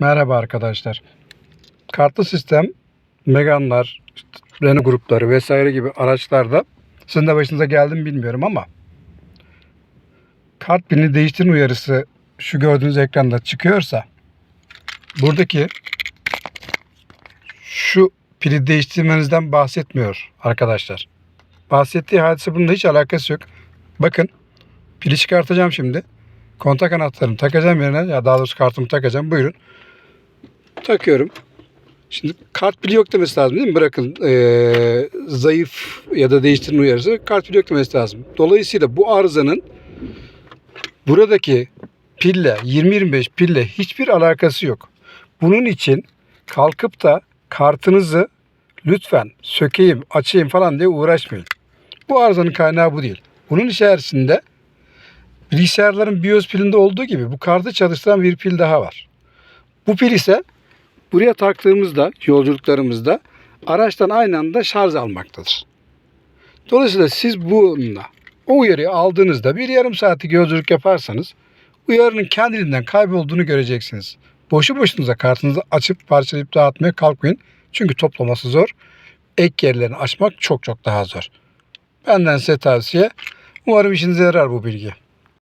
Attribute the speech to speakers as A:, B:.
A: Merhaba arkadaşlar. Kartlı sistem, Megane'lar, işte Renault grupları vesaire gibi araçlarda sizin de başınıza geldi mi bilmiyorum ama kart pilini değiştirme uyarısı şu gördüğünüz ekranda çıkıyorsa buradaki şu pili değiştirmenizden bahsetmiyor arkadaşlar. Bahsettiği hadise bununla hiç alakası yok. Bakın pili çıkartacağım şimdi. Kontak anahtarımı takacağım yerine ya daha doğrusu kartımı takacağım. Buyurun. Takıyorum. Şimdi kart pili yok demesi lazım değil mi? Bırakın eee, zayıf ya da değiştirme uyarısı kart pili yok demesi lazım. Dolayısıyla bu arızanın buradaki pille 20-25 pille hiçbir alakası yok. Bunun için kalkıp da kartınızı lütfen sökeyim, açayım falan diye uğraşmayın. Bu arızanın kaynağı bu değil. Bunun içerisinde bilgisayarların BIOS pilinde olduğu gibi bu kartı çalıştıran bir pil daha var. Bu pil ise buraya taktığımızda yolculuklarımızda araçtan aynı anda şarj almaktadır. Dolayısıyla siz bununla o uyarıyı aldığınızda bir yarım saatlik yolculuk yaparsanız uyarının kendiliğinden kaybolduğunu göreceksiniz. Boşu boşunuza kartınızı açıp parçalayıp dağıtmaya kalkmayın. Çünkü toplaması zor. Ek yerlerini açmak çok çok daha zor. Benden size tavsiye. Umarım işinize yarar bu bilgi.